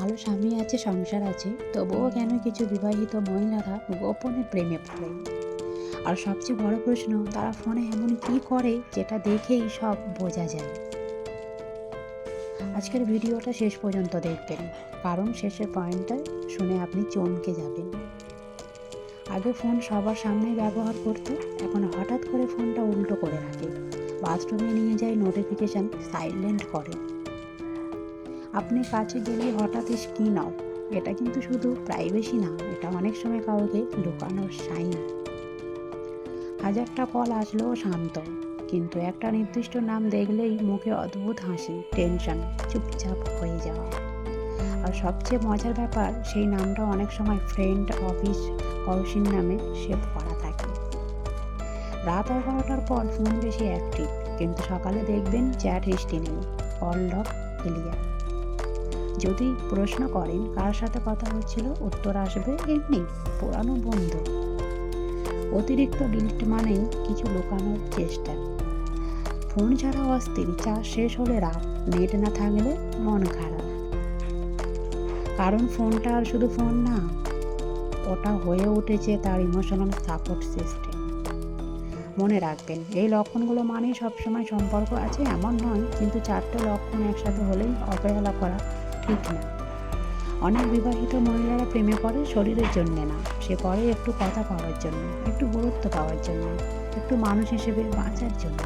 ভালো স্বামী আছে সংসার আছে তবুও কেন কিছু বিবাহিত মহিলারা গোপনে প্রেমে পড়ে? আর সবচেয়ে বড় প্রশ্ন তারা ফোনে এমন কি করে যেটা দেখেই সব বোঝা যায়? আজকের ভিডিওটা শেষ পর্যন্ত দেখবেন। কারণ শেষের পয়েন্টটা শুনে আপনি চমকে যাবেন। আগে ফোন সবার সামনে ব্যবহার করতো এখন হঠাৎ করে ফোনটা উল্টো করে রাখে। বাথরুমে নিয়ে যায় নোটিফিকেশান সাইলেন্ট করে। আপনি কাছে গেলে হঠাৎ স্ক্রিন অফ এটা কিন্তু শুধু প্রাইভেসি না, এটা অনেক সময় কাউকে লুকানোর সাইন হাজারটা কল আসলেও শান্ত, কিন্তু একটা নির্দিষ্ট নাম দেখলেই মুখে অদ্ভুত হাসি টেনশন চুপচাপ হয়ে যাওয়া। আর সবচেয়ে মজার ব্যাপার, সেই নামটা অনেক সময় ফ্রেন্ড অফিস কৌশিন নামে সেভ করা থাকে। রাত এগারোটার পর ফোন বেশি অ্যাক্টিভ কিন্তু সকালে দেখবেন চ্যাট হিস্ট্রি নেই। কল লক ক্লিয়ার যদি প্রশ্ন করেন কার সাথে কথা হচ্ছিল উত্তর আসবে এমনি, পুরানো বন্ধু। অতিরিক্ত ডিলিট মানেই কিছু লুকানোর চেষ্টা। ফোন ছাড়া অস্থির চার্জ শেষ হলে রাত, নেট না থাকলে মন খারাপ। কারণ ফোনটা আর শুধু ফোন না, ওটা হয়ে উঠেছে তার ইমোশনাল সাপোর্ট সিস্টেম মনে রাখবেন, এই লক্ষণগুলো মানেই সবসময় সম্পর্ক আছে এমন নয়, কিন্তু চারটে লক্ষণ একসাথে হলেই অবহেলা করা ঠিক না অনেক বিবাহিত মহিলারা প্রেমে পড়ে শরীরের জন্য না। সে পড়ে একটু কথা পাওয়ার জন্য, একটু গুরুত্ব পাওয়ার জন্য, একটু মানুষ হিসেবে বাঁচার জন্য।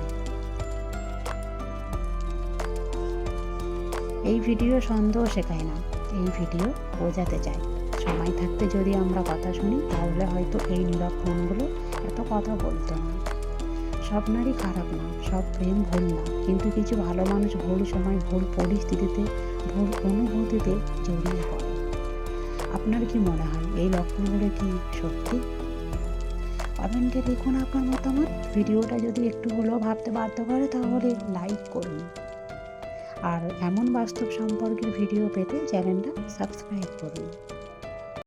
এই ভিডিও সন্দেহ শেখায় না, এই ভিডিও বোঝাতে চাই সময় থাকতে যদি আমরা কথা শুনি, তাহলে হয়তো এই নিরক্ষণগুলো এত কথা বলতো না। সব নারী খারাপ না, সব প্রেম ভুল না, কিন্তু কিছু ভালো মানুষ ভুল সময় ভুল পরিস্থিতিতে ভুল অনুভূতিতে জড়িয়ে পড়ে। আপনার কি মনে হয় এই লক্ষণগুলো কি সত্যি? কমেন্টে দেখুন আপনার মতামত। ভিডিওটা যদি একটু হলেও ভাবতে বাধ্য করে তাহলে লাইক করুন। আর এমন বাস্তব সম্পর্কের ভিডিও পেতে চ্যানেলটা সাবস্ক্রাইব করুন।